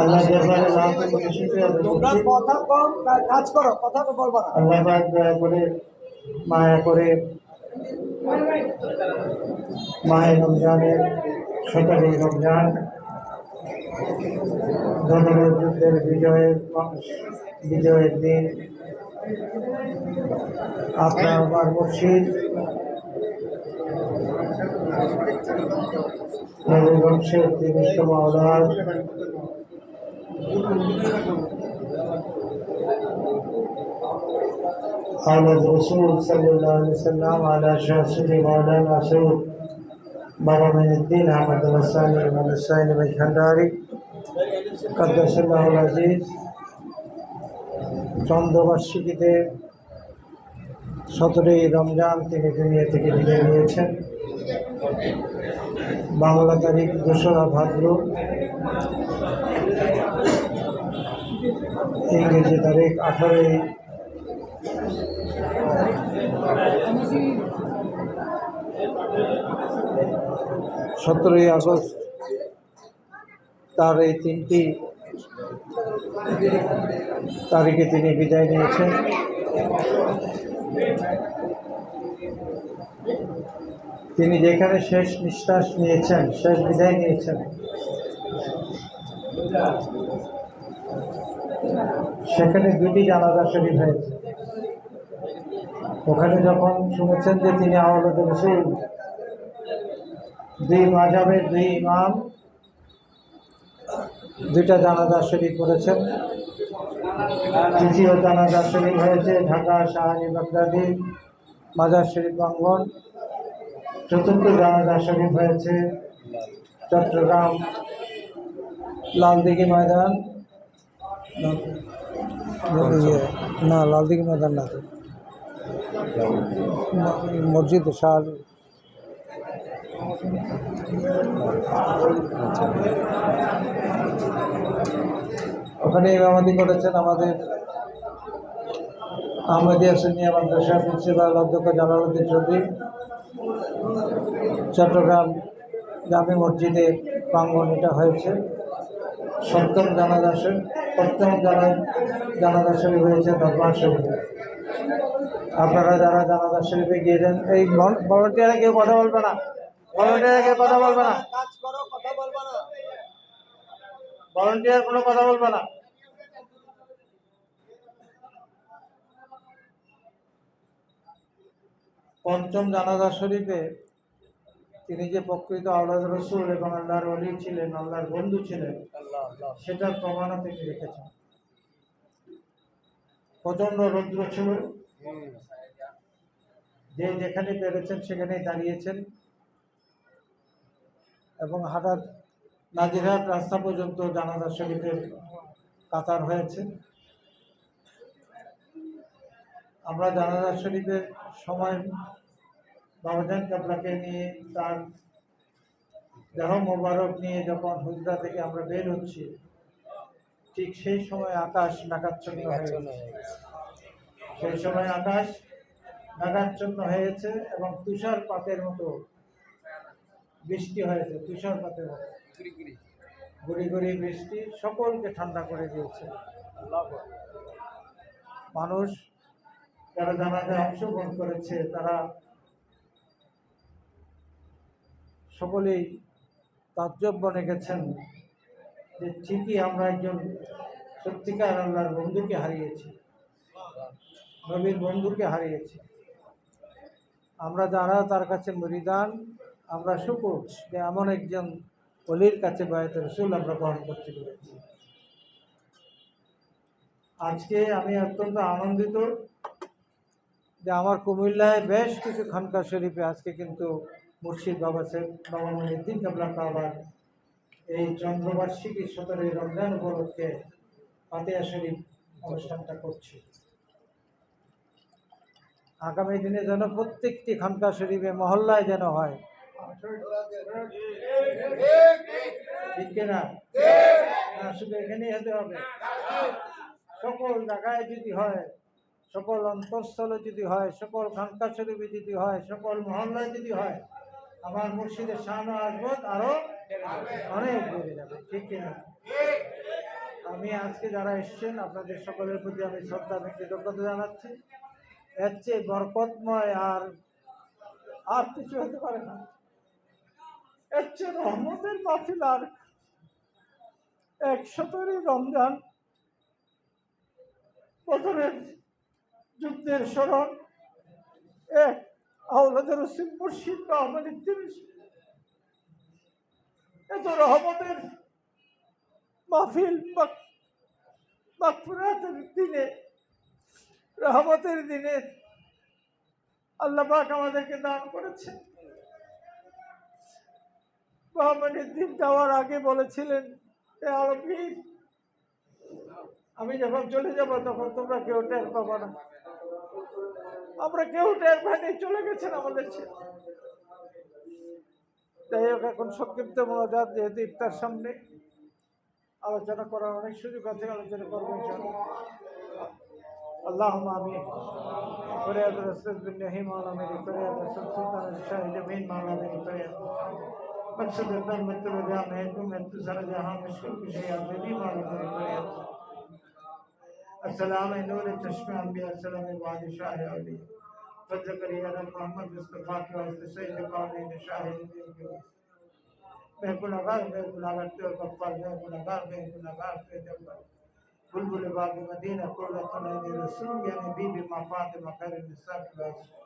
আল্লাহ দরবারে লাখ কোটি শুকরিয়া তোমরা কথা কম কাজ করো কথা তো বলব না। আল্লাহ পাক দয়া করে মায়া করে রমজানের রমজান ধর্মের যুদ্ধের বিজয়ের বিজয়ের দিন। আপনার আমার মুর্শিদ বংশের তিরিশতম আওলাদ আহমদ রসুল সাল্লাম আলা শাহসুদি মৌলানা সৌদ বাবা মিনুদ্দিন আহমদ আলসাইন ভাই খান্ডারি কদ্দাসুল্লাহ আজিজ চন্দ্রবার্ষিকীতে সতেরোই রমজান তিনি দুনিয়া থেকে বিদায় নিয়েছেন। বাংলা তারিখ দোসরা ভাদ্র। ইংরেজি তারিখ আঠারোই সতেরোই আগস্ট। তার এই তিনটি তারিখে তিনি বিদায় নিয়েছেন। তিনি যেখানে শেষ নিঃশ্বাস নিয়েছেন, শেষ বিদায় নিয়েছেন, সেখানে দুটি জানাজা শরীফ হয়েছে। ওখানে যখন শুনেছেন যে তিনি আওয়ালদ রসুল, দুই মাজাবের দুই ইমাম দুইটা জানাজা শরীফ করেছেন তৃতীয় জানাজা শরীফ হয়েছে ঢাকা শাহানি বাগদাদি, মাজার শরীফ, অঙ্গন। চতুর্থ জানাজা শরীফ হয়েছে চট্টগ্রাম, লালদিঘি ময়দান। না, লালদিঘি ময়দান না। মসজিদ শাহ। ওখানে ইমামতি করেছেন, আমাদের আহমদিয়া সিনিয়া মাদ্রাসা প্রিন্সিপাল অধ্যক্ষ জালালউদ্দিন চৌধুরী, চট্টগ্রাম জামি মসজিদে প্রাঙ্গণ এটা হয়েছে। সপ্তম জানাজা শরীফ সপ্তম জানা জানাজা শরীফ হয়েছে দরবার শরীফে। আপনারা যারা জানাজা শরীফে গিয়েছেন এই ভলেন্টিয়ারে কেউ কথা বলবে না। ভলেন্টিয়ারে কেউ কথা বলবে না কাজ করো কথা বলব না ভলেন্টিয়ার কোনো কথা বলবে না। পঞ্চম জানাজা শরীফে তিনি যে প্রকৃত আল্লাহ রসুল এবং আল্লাহর অলি ছিলেন আল্লাহর বন্ধু ছিলেন সেটার প্রমাণও তিনি রেখেছেন। প্রচণ্ড রৌদ্র ছিল। যে যেখানে পেরেছেন সেখানেই দাঁড়িয়েছেন। এবং হাটার নাজিরহাট রাস্তা পর্যন্ত জানাজা শরীফের কাতার হয়েছে। আমরা জানাজা শরীফের সময় বাবাজান কাবলাকে নিয়ে তার দেহ মোবারক নিয়ে যখন হুজরা থেকে আমরা বের হচ্ছি, ঠিক সেই সময় আকাশ নাকাচ্ছন্ন হয়ে গেছে। সেই সময় আকাশ নাগাচ্ছন্ন হয়েছে এবং তুষারপাতের মতো বৃষ্টি হয়েছে, তুষারপাতের মতো। গুড়ি গুড়ি বৃষ্টি সকলকে ঠান্ডা করে দিয়েছে। মানুষ যারা জানাজায় অংশগ্রহণ করেছে তারা সকলেই তাজ্জব রেখেছেন যে ঠিকই আমরা একজন সত্যিকার আল্লাহর বন্ধুকে হারিয়েছি। নবীর বন্ধুকে হারিয়েছি। আমরা যারা তার কাছে মরিদান আমরা শুকুর যে এমন একজন অলির কাছে বায়ত রসুল আমরা গ্রহণ করতে পেরেছি। আজকে আমি অত্যন্ত আনন্দিত যে আমার কুমিল্লায় বেশ কিছু খানকা শরীফে আজকে কিন্তু মুর্শিদ বাবা সাহেব, বাবা মহিউদ্দিন কাবলা কাবার এই চন্দ্রবার্ষিকী সতেরোই রমজান উপলক্ষে ফাতেহা শরীফ অনুষ্ঠানটা করছি। আগামী দিনে যেন প্রত্যেকটি খানকা শরীফে মহল্লায় যেন হয় ঠিক না, শুধু এখানেই হতে হবে। সকল জায়গায় যদি হয়, সকল অন্তঃস্থলে যদি হয়, সকল খানকা শরীফে যদি হয়, সকল মহল্লায় যদি হয়, আমার মুর্শিদের শান আসবত আরও অনেক বেড়ে যাবে, ঠিক কিনা? আমি আজকে যারা এসছেন, আপনাদের সকলের প্রতি আমি শ্রদ্ধা এবং কৃতজ্ঞতা জানাচ্ছি। এর চেয়ে বরকতময় আর আর কিছু হতে পারে না। চেয়ে রহমতের মাহফিল আর একশতরই রমজান বছরের যুদ্ধের স্মরণ। এক আওলাদের রসিম মুর্শিদ বা আমাদের এত রহমতের মাহফিল মাকফুরাতের দিনে, রহমতের দিনে আল্লাহ পাক আমাদেরকে দান করেছেন। মহামানের দিন যাওয়ার আগে বলেছিলেন এ আলমগীর আমি যখন চলে যাব তখন তোমরা কেউ টের পাবো না আমরা কেউ টের পাইনি চলে গেছেন আমাদের ছেড়ে যাই হোক এখন সংক্ষিপ্ত মনোজাত যেহেতু ইফতার সামনে আলোচনা করার অনেক সুযোগ আছে আলোচনা করবো ইনশাআল্লাহ اللهم امين فرياد رسول بالله مولا میری فرياد رسول سلطان الشاهد امين مولا میری فرياد مقصد اتنا مطلب ہو گیا میں تو میں تو سارا جہاں مشکل کچھ یا میں بھی معلوم کر رہا ہوں السلام نور چشمہ انبیاء السلام بادشاہ علی فضل کریہ رب محمد مصطفیٰ کے واسطے صحیح جبان ہے نشاہ علی کے واسطے میں کو لگا میں کو لگا تو کفر میں کو لگا میں کو لگا تو جب بلبل باب مدینہ کو لگا تو نبی رسول یعنی بی بی مفاد مقر نصر کے واسطے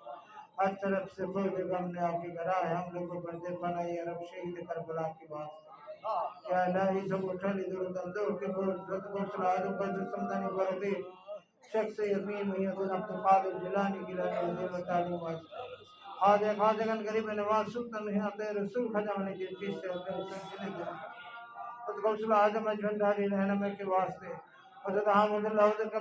ہر طرف سے فرد غم نے آکے گھر آئے، ہم لوگ کو پردے پنائی عرب شہید کربلا کی بات یا الہی سب اٹھانی درد اندور کے فرد غم صلی اللہ علیہ وسلم جو سمدانی بردے شخص یقین محیط عبد القادر جلانی کی لیے عزیز و تعلیم آج خادر خادران قریب نواز سلطن حیات رسول خجانے کی چیز سے حضر حسن جنہ دیا حضر غم صلی اللہ علیہ وسلم جو انداری لہنمہ کے واسطے۔ حضر حامد اللہ حضر